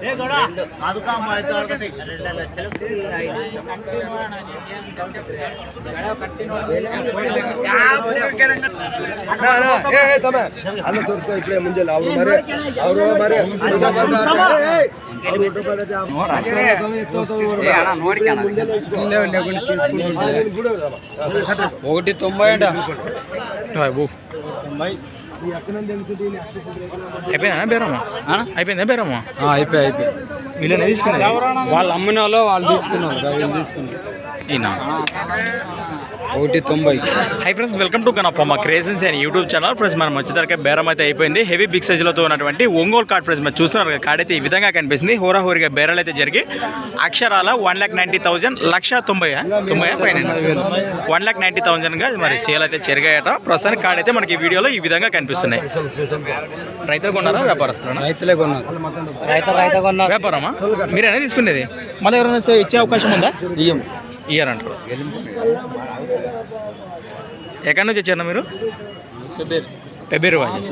ఏ గోడా అదుకా మాట్లాడుతుంది రెండు లక్షలు కంటిన్యూ కంటిన్యూ ಏನೋ ಏನೋ ನೋ ನೋ ಬೇರಮ್ಮ? ಆ ಆಯ್ಪೇನಾ ಬೇರಮ್ಮ? ಹಾ ಆಯ್ಪೇ ಆಯ್ಪೇ వీళ్ళని తీసుకున్నది వాళ్ళు అమ్మిన వాళ్ళు వాళ్ళు తీసుకున్నారు. తీసుకున్నారు ఒకటి తొంభై. హై ఫ్రెండ్స్ వెల్కమ్ టు కన్ మా creations and YouTube channel friends మనం వచ్చేసరికి బేరం అయితే అయిపోయింది. హెవీ బిగ్ సైజులతో ఉన్నటువంటి ఒంగోలు కార్డ్ ఫ్రెండ్స్ మీరు చూస్తున్నారు కదా, కార్డ్ అయితే ఈ విధంగా కనిపిస్తుంది. హోరాహోరీగా బేరాలు అయితే జరిగి అక్షరాల వన్ ల్యాక్ నైంటీ థౌసండ్ లక్ష తొంభై తొంభై పైన వన్ ల్యాక్ నైంటీ థౌసండ్గా మరి సేల్ అయితే జరిగాయట. ప్రస్తుతానికి కార్డ్ అయితే మనకి ఈ వీడియోలో ఈ విధంగా కనిపిస్తున్నాయి. రైతులు కొన్నారా? వ్యాపారస్తులు రైతులే కొన్నారు? రైతు రైతు కొన్నారు. వ్యాపారమా? మీరేనా తీసుకునేది? మళ్ళీ ఎవరైనా ఇచ్చే అవకాశం ఉందా? ఇయ్యం. ఇయర్ అంటారు. ఎక్కడి నుంచి వచ్చారు మీరు? పెబ్బేరు. వాజెస్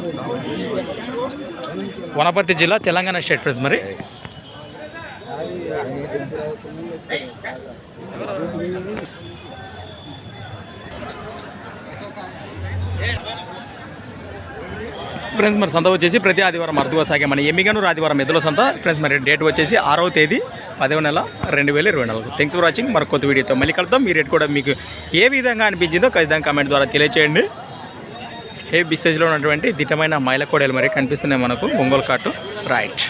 వనపర్తి జిల్లా తెలంగాణ స్టేట్ ఫ్రెండ్స్ మరి. ఫ్రెండ్స్ మరి సంత వచ్చేసి ప్రతి ఆదివారం అర్థగా సాగే మన ఎమ్మిగనూరు ఆదివారం ఎదుల సంత. ఫ్రెండ్స్ మరి డేట్ వచ్చేసి ఆరవ తేదీ పదవ నెల రెండు వేల ఇరవై నాలుగు. థ్యాంక్స్ ఫర్ వాచింగ్ మరి కొత్త వీడియోతో మళ్ళీ కలుద్దాం. మీ రేట్ కూడా మీకు ఏ విధంగా అనిపించిందో ఖచ్చితంగా కామెంట్ ద్వారా తెలియచేయండి. ఏ బిసేజ్లో ఉన్నటువంటి దిట్టమైన మైల కోడలు మరి కనిపిస్తున్నాయి మనకు. ఒంగోలు కాటు రైట్